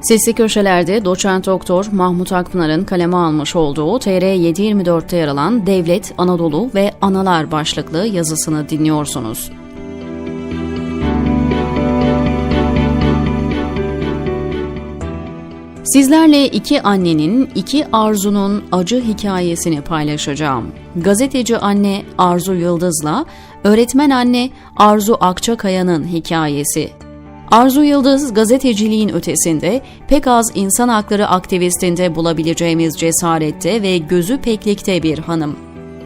Sesli köşelerde doçent doktor Mahmut Akpınar'ın kaleme almış olduğu TR 724'te yer alan Devlet, Anadolu ve Analar başlıklı yazısını dinliyorsunuz. Sizlerle iki annenin, iki arzunun acı hikayesini paylaşacağım. Gazeteci anne Arzu Yıldız'la öğretmen anne Arzu Akçakaya'nın hikayesi. Arzu Yıldız gazeteciliğin ötesinde pek az insan hakları aktivistinde bulabileceğimiz cesarette ve gözü peklikte bir hanım.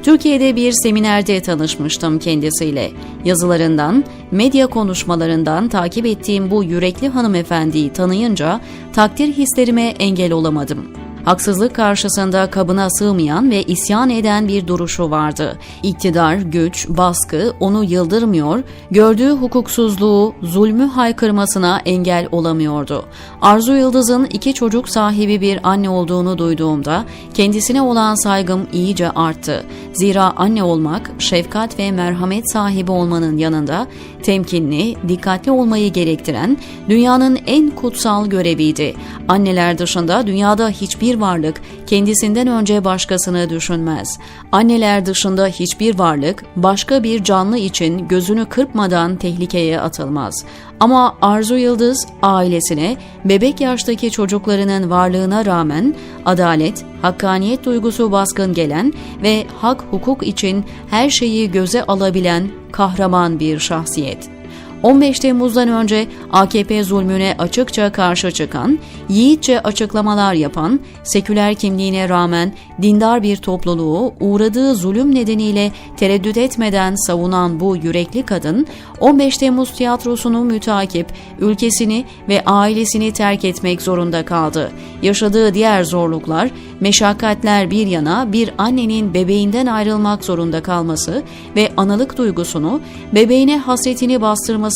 Türkiye'de bir seminerde tanışmıştım kendisiyle. Yazılarından, medya konuşmalarından takip ettiğim bu yürekli hanımefendiyi tanıyınca takdir hislerime engel olamadım. Haksızlık karşısında kabına sığmayan ve isyan eden bir duruşu vardı. İktidar, güç, baskı onu yıldırmıyor, gördüğü hukuksuzluğu, zulmü haykırmasına engel olamıyordu. Arzu Yıldız'ın iki çocuk sahibi bir anne olduğunu duyduğumda kendisine olan saygım iyice arttı. Zira anne olmak, şefkat ve merhamet sahibi olmanın yanında temkinli, dikkatli olmayı gerektiren dünyanın en kutsal göreviydi. Anneler dışında dünyada hiçbir varlık kendisinden önce başkasını düşünmez. Anneler dışında hiçbir varlık başka bir canlı için gözünü kırpmadan tehlikeye atılmaz. Ama Arzu Yıldız ailesine, bebek yaştaki çocuklarının varlığına rağmen adalet, hakkaniyet duygusu baskın gelen ve hak hukuk için her şeyi göze alabilen kahraman bir şahsiyet. 15 Temmuz'dan önce AKP zulmüne açıkça karşı çıkan, yiğitçe açıklamalar yapan, seküler kimliğine rağmen dindar bir topluluğu uğradığı zulüm nedeniyle tereddüt etmeden savunan bu yürekli kadın, 15 Temmuz tiyatrosunu mütakip, ülkesini ve ailesini terk etmek zorunda kaldı. Yaşadığı diğer zorluklar, meşakkatler bir yana bir annenin bebeğinden ayrılmak zorunda kalması ve analık duygusunu, bebeğine hasretini bastırması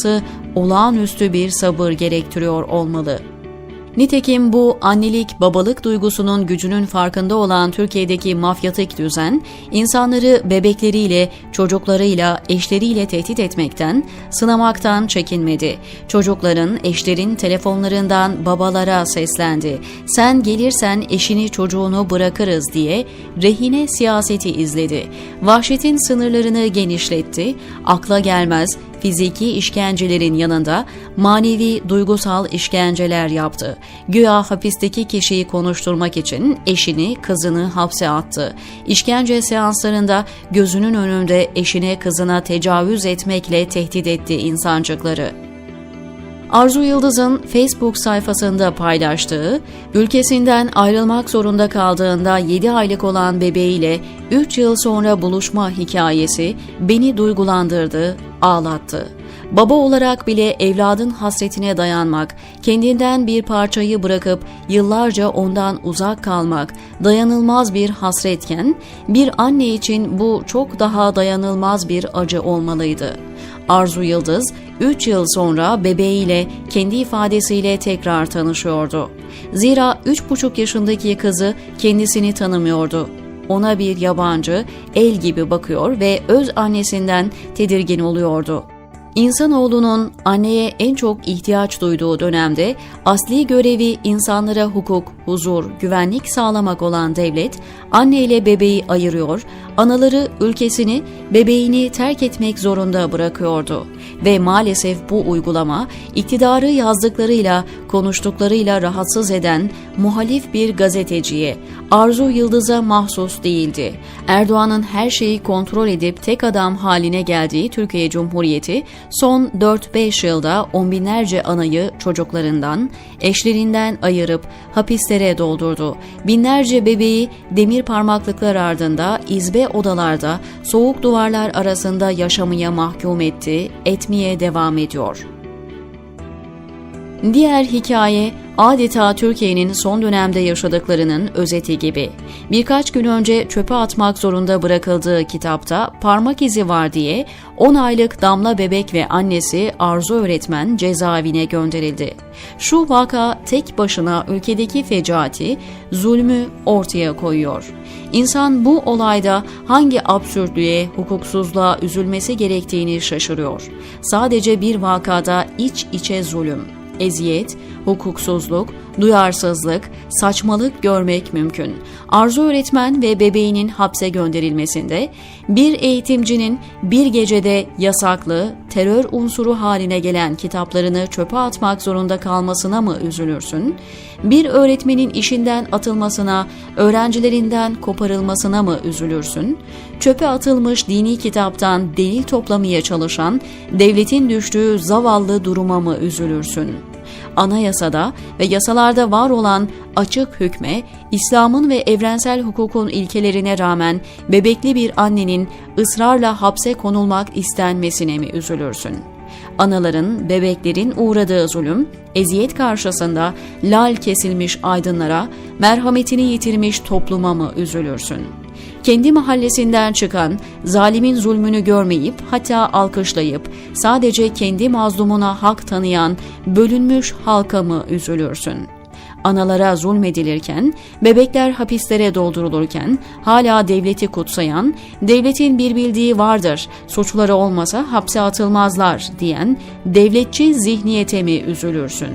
olağanüstü bir sabır gerektiriyor olmalı. Nitekim bu annelik babalık duygusunun gücünün farkında olan Türkiye'deki mafyatik düzen, insanları bebekleriyle, çocuklarıyla, eşleriyle tehdit etmekten, sınamaktan çekinmedi. Çocukların, eşlerin telefonlarından babalara seslendi. Sen gelirsen eşini çocuğunu bırakırız diye rehine siyaseti izledi. Vahşetin sınırlarını genişletti, akla gelmez, fiziki işkencelerin yanında manevi duygusal işkenceler yaptı. Güya hapisteki kişiyi konuşturmak için eşini, kızını hapse attı. İşkence seanslarında gözünün önünde eşine, kızına tecavüz etmekle tehdit etti insancıkları. Arzu Yıldız'ın Facebook sayfasında paylaştığı, ülkesinden ayrılmak zorunda kaldığında 7 aylık olan bebeğiyle 3 yıl sonra buluşma hikayesi beni duygulandırdı, ağlattı. Baba olarak bile evladın hasretine dayanmak, kendinden bir parçayı bırakıp yıllarca ondan uzak kalmak dayanılmaz bir hasretken, bir anne için bu çok daha dayanılmaz bir acı olmalıydı. Arzu Yıldız 3 yıl sonra bebeğiyle kendi ifadesiyle tekrar tanışıyordu. Zira 3,5 yaşındaki kızı kendisini tanımıyordu. Ona bir yabancı, el gibi bakıyor ve öz annesinden tedirgin oluyordu. İnsanoğlunun anneye en çok ihtiyaç duyduğu dönemde asli görevi insanlara hukuk, huzur, güvenlik sağlamak olan devlet, anne ile bebeği ayırıyor, anaları ülkesini, bebeğini terk etmek zorunda bırakıyordu. Ve maalesef bu uygulama iktidarı yazdıklarıyla, konuştuklarıyla rahatsız eden muhalif bir gazeteciye, Arzu Yıldız'a mahsus değildi. Erdoğan'ın her şeyi kontrol edip tek adam haline geldiği Türkiye Cumhuriyeti son 4-5 yılda on binlerce anayı çocuklarından, eşlerinden ayırıp hapislere doldurdu. Binlerce bebeği demir parmaklıklar ardında izbe odalarda soğuk duvarlar arasında yaşamaya mahkum etti, etmeye devam ediyor. Diğer hikaye adeta Türkiye'nin son dönemde yaşadıklarının özeti gibi. Birkaç gün önce çöpe atmak zorunda bırakıldığı kitapta parmak izi var diye 10 aylık Damla bebek ve annesi Arzu öğretmen cezaevine gönderildi. Şu vaka tek başına ülkedeki fecaati, zulmü ortaya koyuyor. İnsan bu olayda hangi absürtlüğe, hukuksuzluğa üzülmesi gerektiğini şaşırıyor. Sadece bir vakada iç içe zulüm eziyet, hukuksuzluk, duyarsızlık, saçmalık görmek mümkün. Arzu öğretmen ve bebeğinin hapse gönderilmesinde bir eğitimcinin bir gecede yasaklı, terör unsuru haline gelen kitaplarını çöpe atmak zorunda kalmasına mı üzülürsün? Bir öğretmenin işinden atılmasına, öğrencilerinden koparılmasına mı üzülürsün? Çöpe atılmış dini kitaptan delil toplamaya çalışan, devletin düştüğü zavallı duruma mı üzülürsün? Anayasada ve yasalarda var olan açık hükme, İslam'ın ve evrensel hukukun ilkelerine rağmen bebekli bir annenin ısrarla hapse konulmak istenmesine mi üzülürsün? Anaların, bebeklerin uğradığı zulüm, eziyet karşısında lal kesilmiş aydınlara, merhametini yitirmiş topluma mı üzülürsün? Kendi mahallesinden çıkan, zalimin zulmünü görmeyip hatta alkışlayıp sadece kendi mazlumuna hak tanıyan bölünmüş halka mı üzülürsün?'' analara zulmedilirken, bebekler hapislere doldurulurken, hala devleti kutsayan, devletin bir bildiği vardır, suçları olmasa hapse atılmazlar diyen devletçi zihniyete mi üzülürsün?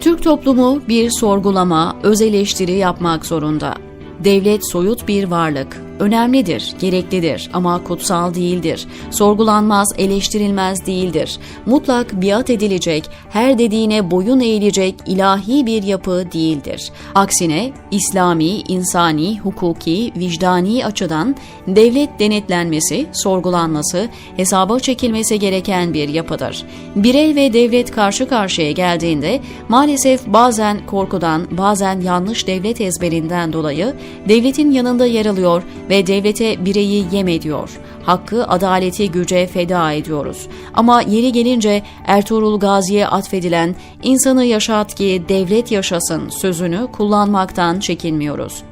Türk toplumu bir sorgulama, öz eleştiri yapmak zorunda. Devlet soyut bir varlık, önemlidir, gereklidir ama kutsal değildir. Sorgulanmaz, eleştirilmez değildir. Mutlak biat edilecek, her dediğine boyun eğilecek ilahi bir yapı değildir. Aksine İslami, insani, hukuki, vicdani açıdan devlet denetlenmesi, sorgulanması, hesaba çekilmesi gereken bir yapıdır. Birey ve devlet karşı karşıya geldiğinde maalesef bazen korkudan, bazen yanlış devlet ezberinden dolayı devletin yanında yer alıyor ve devlete bireyi yem ediyor. Hakkı, adaleti güce feda ediyoruz. Ama yeri gelince Ertuğrul Gazi'ye atfedilen insanı yaşat ki devlet yaşasın sözünü kullanmaktan çekinmiyoruz.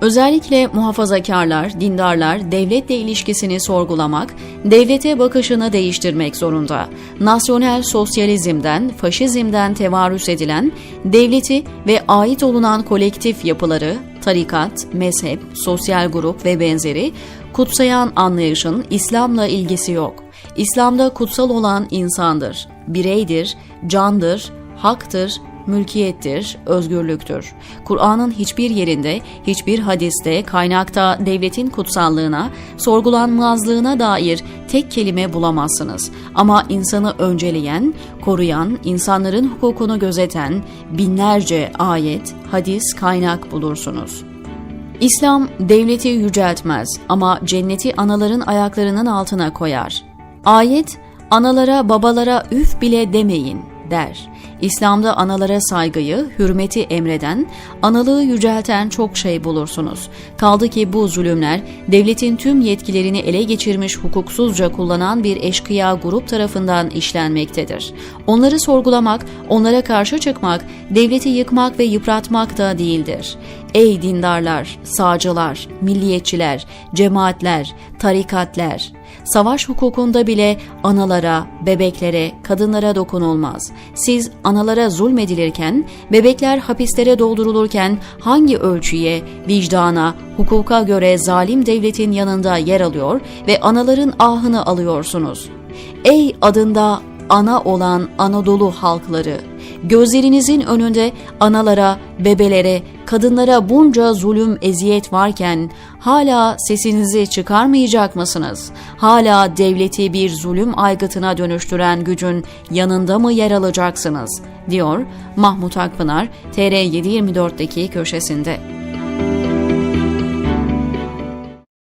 Özellikle muhafazakarlar, dindarlar devletle ilişkisini sorgulamak, devlete bakışını değiştirmek zorunda. Nasyonel sosyalizmden, faşizmden tevarüs edilen, devleti ve ait olunan kolektif yapıları, tarikat, mezhep, sosyal grup ve benzeri kutsayan anlayışın İslam'la ilgisi yok. İslam'da kutsal olan insandır, bireydir, candır, haktır, mülkiyettir, özgürlüktür. Kur'an'ın hiçbir yerinde, hiçbir hadiste, kaynakta devletin kutsallığına, sorgulanmazlığına dair tek kelime bulamazsınız. Ama insanı önceleyen, koruyan, insanların hukukunu gözeten binlerce ayet, hadis, kaynak bulursunuz. İslam devleti yüceltmez ama cenneti anaların ayaklarının altına koyar. Ayet, analara babalara üf bile demeyin der. İslam'da analara saygıyı, hürmeti emreden, analığı yücelten çok şey bulursunuz. Kaldı ki bu zulümler devletin tüm yetkilerini ele geçirmiş hukuksuzca kullanan bir eşkıya grup tarafından işlenmektedir. Onları sorgulamak, onlara karşı çıkmak, devleti yıkmak ve yıpratmak da değildir. Ey dindarlar, sağcılar, milliyetçiler, cemaatler, tarikatler, savaş hukukunda bile analara, bebeklere, kadınlara dokunulmaz. Siz analara zulmedilirken, bebekler hapislere doldurulurken hangi ölçüye, vicdana, hukuka göre zalim devletin yanında yer alıyor ve anaların ahını alıyorsunuz? Ey adında ana olan Anadolu halkları, gözlerinizin önünde analara, bebelere, kadınlara bunca zulüm, eziyet varken hala sesinizi çıkarmayacak mısınız? Hala devleti bir zulüm aygıtına dönüştüren gücün yanında mı yer alacaksınız? diyor Mahmut Akpınar TR724'deki köşesinde.